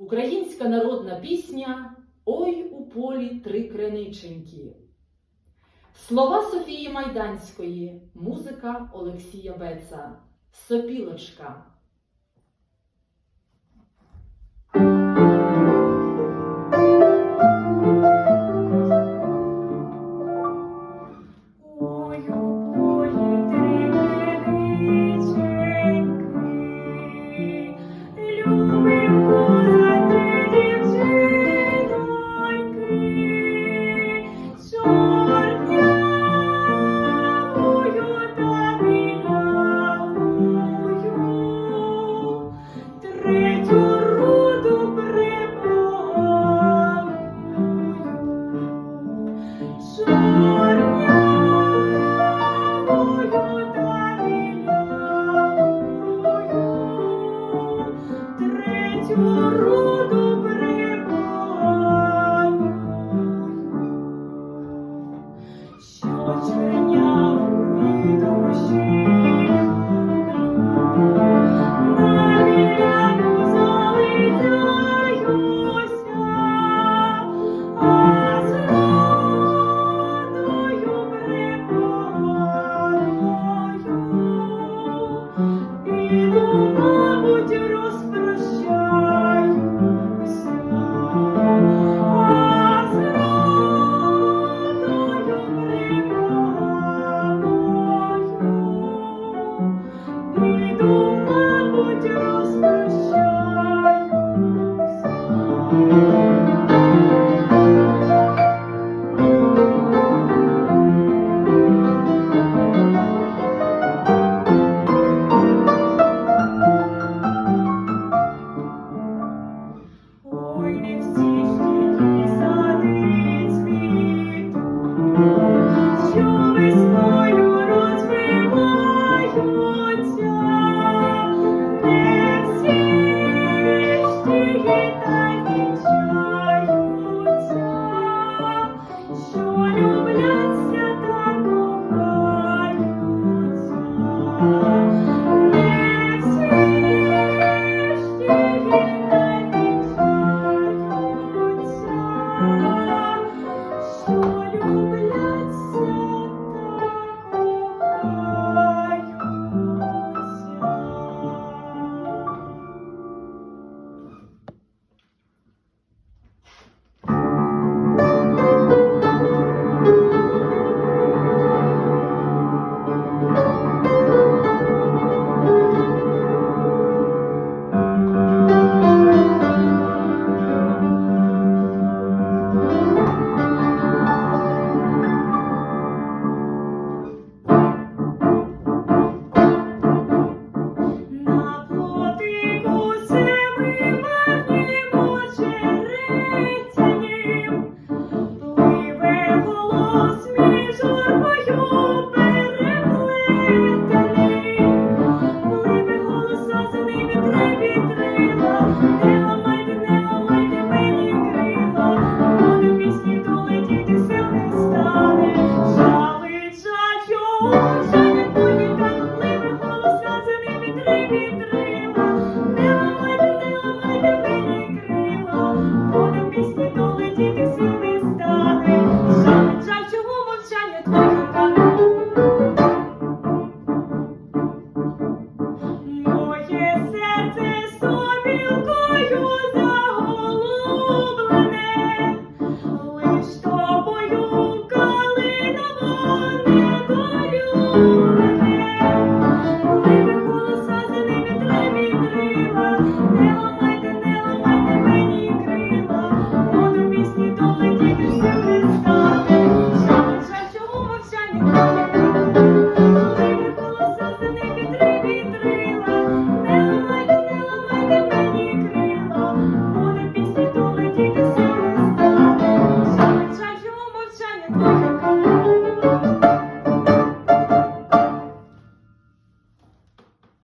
Українська народна пісня Ой у полі три криниченьки. Слова Софії Майданської, музика Олексія Беца. Сопілочка. Що чиня у душі?